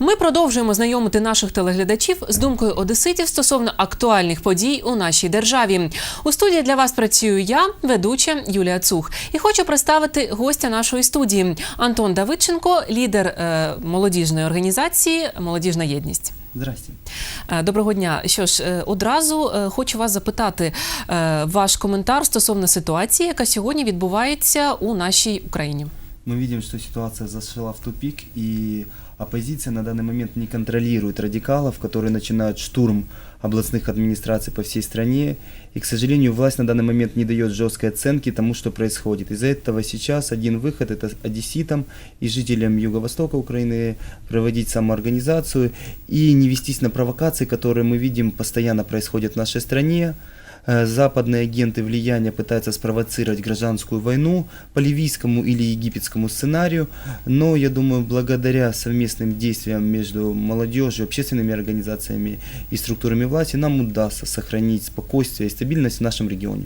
Ми продовжуємо знайомити наших телеглядачів з думкою одеситів стосовно актуальних подій у нашій державі. У студії для вас працюю я, ведуча Юлія Цух, і хочу представити гостя нашої студії Антон Давидченко, лідер е, молодіжної організації Молодіжна єдність. Здрасте. Е, Доброго дня. Що ж, е, одразу е, хочу вас запитати ваш коментар стосовно ситуації, яка сьогодні відбувається у нашій Україні. Мы видим, что ситуация зашла в тупик, и оппозиция на данный момент не контролирует радикалов, которые начинают штурм областных администраций по всей стране. И, к сожалению, власть на данный момент не дает жесткой оценки тому, что происходит. Из-за этого сейчас один выход – это одесситам и жителям Юго-Востока Украины проводить самоорганизацию и не вестись на провокации, которые мы видим постоянно происходят в нашей стране. Э, Западные агенты влияния пытаются спровоцировать гражданскую войну по ливийскому или египетскому сценарию, но я думаю, благодаря совместным действиям между молодежью, общественными организациями и структурами власти нам удастся сохранить спокойствие и стабильность в нашем регионе.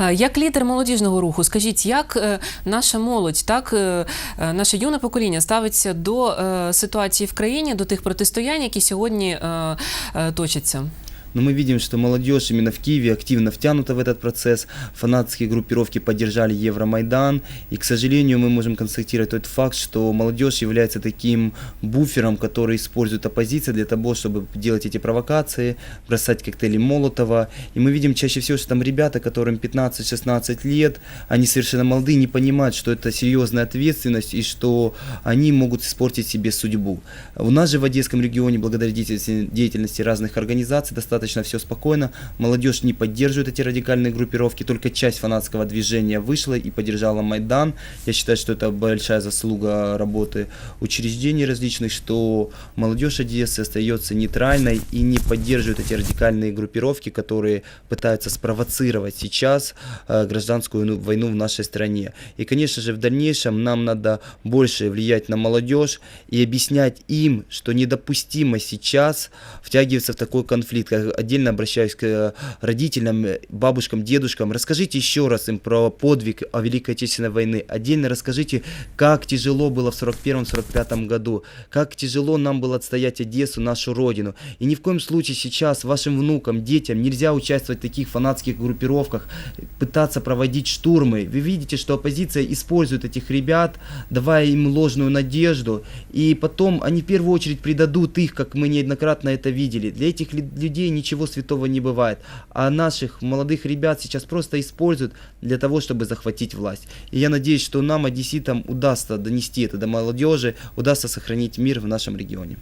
Е, Як лідер молодіжного руху, скажіть, як е, наша молодь, так е, е, наше юне покоління ставиться до е, ситуації в країні, до тих протистоянь, які сьогодні е, е, точаться? Но мы видим, что молодежь именно в Киеве активно втянута в этот процесс. Фанатские группировки поддержали Евромайдан. И, к сожалению, мы можем констатировать тот факт, что молодежь является таким буфером, который использует оппозиция для того, чтобы делать эти провокации, бросать коктейли Молотова. И мы видим чаще всего, что там ребята, которым 15-16 лет, они совершенно молодые, не понимают, что это серьезная ответственность и что они могут испортить себе судьбу. У нас же в Одесском регионе, благодаря деятельности разных организаций, достаточно все спокойно. Молодежь не поддерживает эти радикальные группировки, только часть фанатского движения вышла и поддержала Майдан. Я считаю, что это большая заслуга работы учреждений различных, что молодежь Одессы остается нейтральной и не поддерживает эти радикальные группировки, которые пытаются спровоцировать сейчас э, гражданскую ну, войну в нашей стране. И, конечно же, в дальнейшем нам надо больше влиять на молодежь и объяснять им, что недопустимо сейчас втягиваться в такой конфликт. Отдельно обращаюсь к э, родителям, э, бабушкам, дедушкам. Расскажите еще раз им про подвиг о Великой Отечественной войны. Отдельно расскажите, как тяжело было в 41-45 году, как тяжело нам было отстоять Одессу, нашу родину. И ни в коем случае сейчас вашим внукам, детям нельзя участвовать в таких фанатских группировках, пытаться проводить штурмы. Вы видите, что оппозиция использует этих ребят, давая им ложную надежду, и потом они в первую очередь предадут их, как мы неоднократно это видели. Для этих людей ничего святого не бывает, а наших молодых ребят сейчас просто используют для того, чтобы захватить власть. И я надеюсь, что нам, одесситам, удастся донести это до молодежи, удастся сохранить мир в нашем регионе.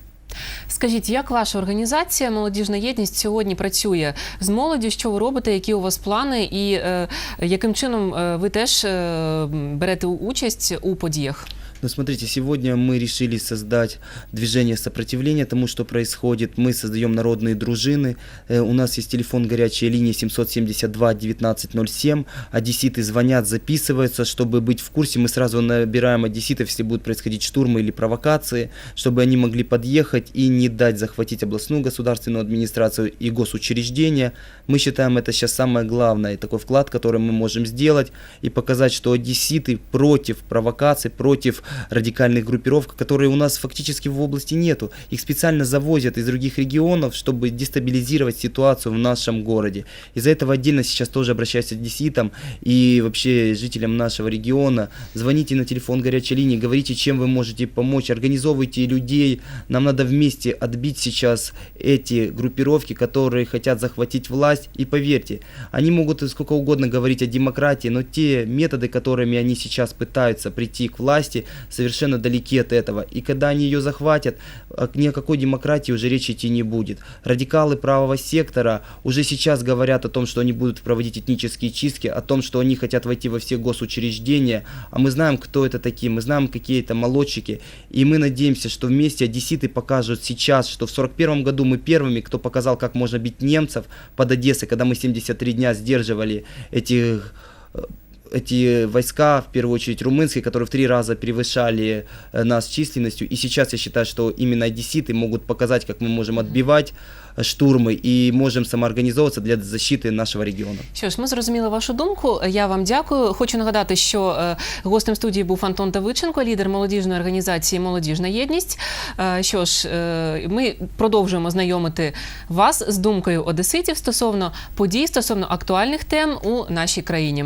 Скажіть, як ваша організація Молодіжна єдність сьогодні працює з молоддю? Що ви робите? Які у вас плани, і е, яким чином е, ви теж е, берете участь у подіях? Ну, смотрите, сегодня мы решили создать движение сопротивления тому, что происходит. Мы создаем народные дружины. Э, У нас есть телефон горячая линия 772 1907. Одесситы звонят, записываются, чтобы быть в курсе. Мы сразу набираем одесситов, если будут происходить штурмы или провокации, чтобы они могли подъехать и не дать захватить областную государственную администрацию и госучреждения. Мы считаем это сейчас самое главное, такой вклад, который мы можем сделать и показать, что одесситы против провокаций, против радикальных группировок, которые у нас фактически в области нету. Их специально завозят из других регионов, чтобы дестабилизировать ситуацию в нашем городе. Из-за этого отдельно сейчас тоже обращаюсь к одесситам и вообще жителям нашего региона. Звоните на телефон горячей линии, говорите, чем вы можете помочь, организовывайте людей. Нам надо вместе отбить сейчас эти группировки, которые хотят захватить власть. И поверьте, они могут сколько угодно говорить о демократии, но те методы, которыми они сейчас пытаются прийти к власти, совершенно далеки от этого. И когда они ее захватят, а, ни о какой демократии уже речи идти не будет. Радикалы правого сектора уже сейчас говорят о том, что они будут проводить этнические чистки, о том, что они хотят войти во все госучреждения. А мы знаем, кто это такие, мы знаем, какие это молодчики. И мы надеемся, что вместе одесситы покажут сейчас, что в 41 году мы первыми, кто показал, как можно бить немцев под Одессой, когда мы 73 дня сдерживали этих э, эти войска, в первую очередь румынские, которые в три раза превышали э, нас численностью. И сейчас я считаю, что именно одесситы могут показать, как мы можем отбивать э, штурмы и можем самоорганизовываться для защиты нашего региона. Що ж, ми зрозуміли вашу думку. Я вам дякую. Хочу нагадати, що е, гостем студії був Антон Тавиченко, лідер молодіжної організації Молодіжна єдність. Е, Що ж, е, ми продовжуємо знайомити вас з думкою одеситів стосовно подій, стосовно актуальних тем у нашій країні.